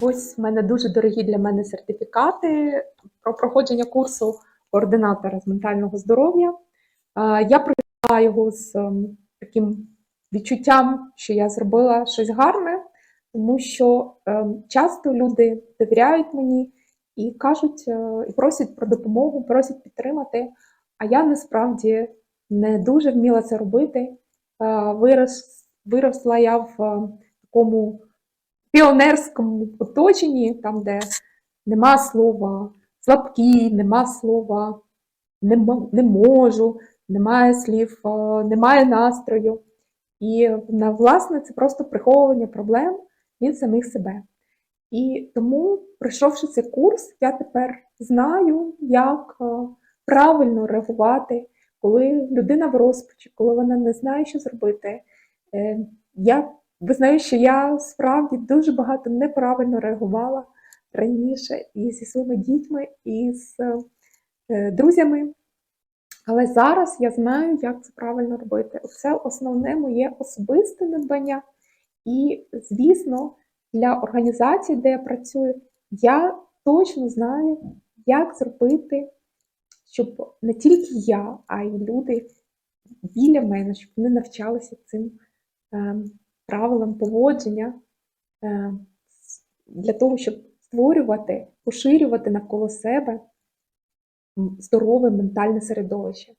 ось в мене дуже дорогі для мене сертифікати про проходження курсу координатора з ментального здоров'я. Я пройшла його з ем, таким відчуттям, що я зробила щось гарне, тому що ем, часто люди довіряють мені і кажуть, е, і просять про допомогу, просять підтримати. А я насправді не дуже вміла це робити. Виросла я в е, такому піонерському оточенні, там, де нема слова слабкий, нема слова не, не можу, немає слів, е, немає настрою. І власне це просто приховування проблем від самих себе. І тому, пройшовши цей курс, я тепер знаю, як е, правильно реагувати, коли людина в розпачі, коли вона не знає, що зробити. Е, Я визнаю, що я справді дуже багато неправильно реагувала раніше і зі своїми дітьми, і з е, друзями. Але зараз я знаю, як це правильно робити. Це основне моє особисте надбання. І, звісно, для організації, де я працюю, я точно знаю, як зробити, щоб не тільки я, а й люди біля мене, щоб вони навчалися цим е, правилам поводження е, для того, щоб створювати, поширювати навколо себе здорове ментальне середовище.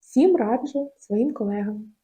Всім раджу своїм колегам.